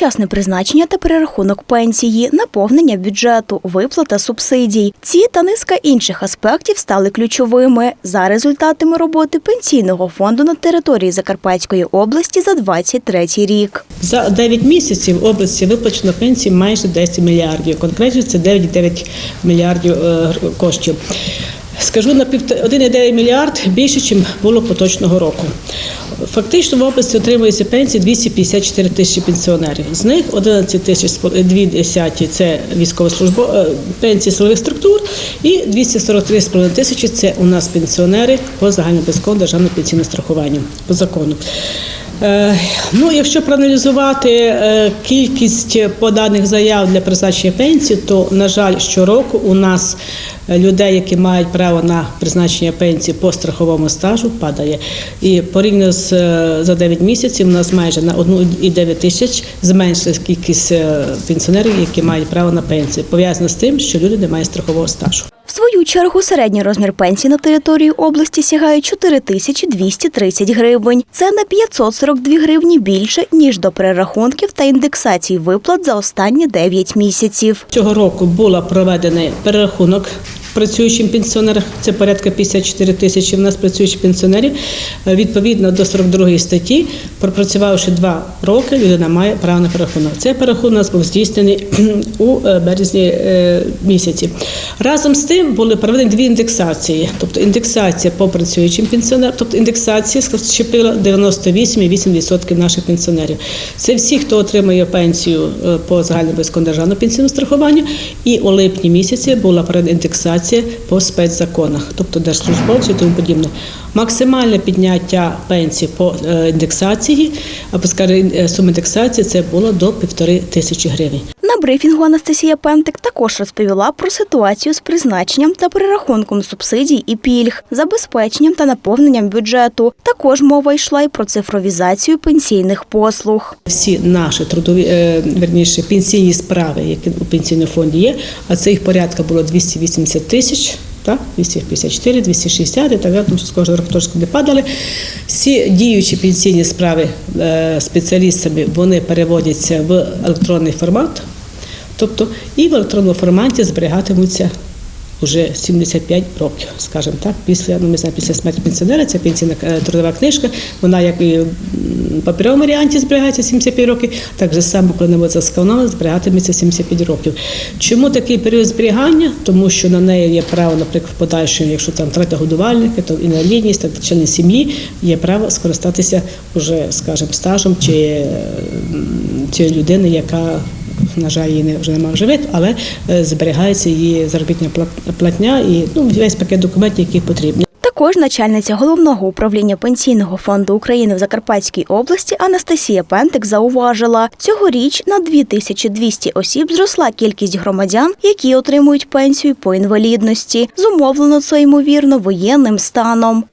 своєчасне призначення та перерахунок пенсії, наповнення бюджету, виплата субсидій. Ці та низка інших аспектів стали ключовими за результатами роботи пенсійного фонду на території Закарпатської області за 23 рік. За 9 місяців в області виплачено пенсії майже 10 мільярдів. Конкретно це 9,9 мільярдів е, коштів. Скажу на півт- 1,9 мільярд більше, ніж було поточного року. Фактично в області отримується пенсії 254 тисячі пенсіонерів. З них 11 тисяч 2 це військовослужбо е, пенсії силових структур, і 243,5 тисячі це у нас пенсіонери по загальнообов'язковому державному пенсійному страхуванню по закону. Е, Ну, якщо проаналізувати е, кількість поданих заяв для призначення пенсії, то на жаль, щороку у нас е, людей, які мають право на призначення пенсії по страховому стажу, падає. І порівняно з за 9 місяців у нас майже на 1,9 тисяч зменшилась кількість пенсіонерів, які мають право на пенсію. Пов'язано з тим, що люди не мають страхового стажу. В свою чергу середній розмір пенсії на території області сягає 4230 гривень. Це на 542 гривні більше, ніж до перерахунків та індексації виплат за останні 9 місяців. Цього року була проведений перерахунок працюючим пенсіонерам. Це порядка 54 тисячі в нас працюючих пенсіонерів. Е, Відповідно до 42 статті, пропрацювавши два роки, людина має право на перерахунок. Цей перерахунок у нас був здійснений у е, березні е, місяці. Разом з тим були проведені дві індексації, тобто індексація по працюючим пенсіонерам, тобто індексація щепила 98,8% наших пенсіонерів. Це всі, хто отримує пенсію по загальнообов'язковому державному пенсійному страхуванню. І у липні місяці була проведена індексація по спецзаконах, тобто держслужбовців і тому подібне. Максимальне підняття пенсії по е, індексації, скажімо, е, сума індексації це було до півтори тисячі гривень. Брифінгу Анастасія Пентик також розповіла про ситуацію з призначенням та перерахунком субсидій і пільг, забезпеченням та наповненням бюджету. Також мова йшла й про цифровізацію пенсійних послуг. Всі наші трудові е, верніше пенсійні справи, які у пенсійному фонді є, а це їх порядка було 280 тисяч. Так, 254, 260 і так далі, тому що з кожного року трошки не падали. Всі діючі пенсійні справи е, спеціалістами вони переводяться в електронний формат, тобто і в електронному форматі зберігатимуться вже 75 років, скажімо так, після ну, ми знаємо, після смерті пенсіонера, ця пенсійна е, трудова книжка, вона як і в паперовому варіанті зберігається 75 років, так же само, коли вона засканована, зберігатиметься 75 років. Чому такий період зберігання? Тому що на неї є право, наприклад, в подальшому, якщо там втрата годувальника, то інвалідність, так члени сім'ї, є право скористатися уже, скажімо, стажем чи е, цієї людини, яка на жаль, її вже немає в живих, але е, зберігається її заробітна пла- платня і ну, весь пакет документів, які потрібні. Також начальниця головного управління пенсійного фонду України в Закарпатській області Анастасія Пентик зауважила, цьогоріч на 2200 осіб зросла кількість громадян, які отримують пенсію по інвалідності. Зумовлено це ймовірно воєнним станом.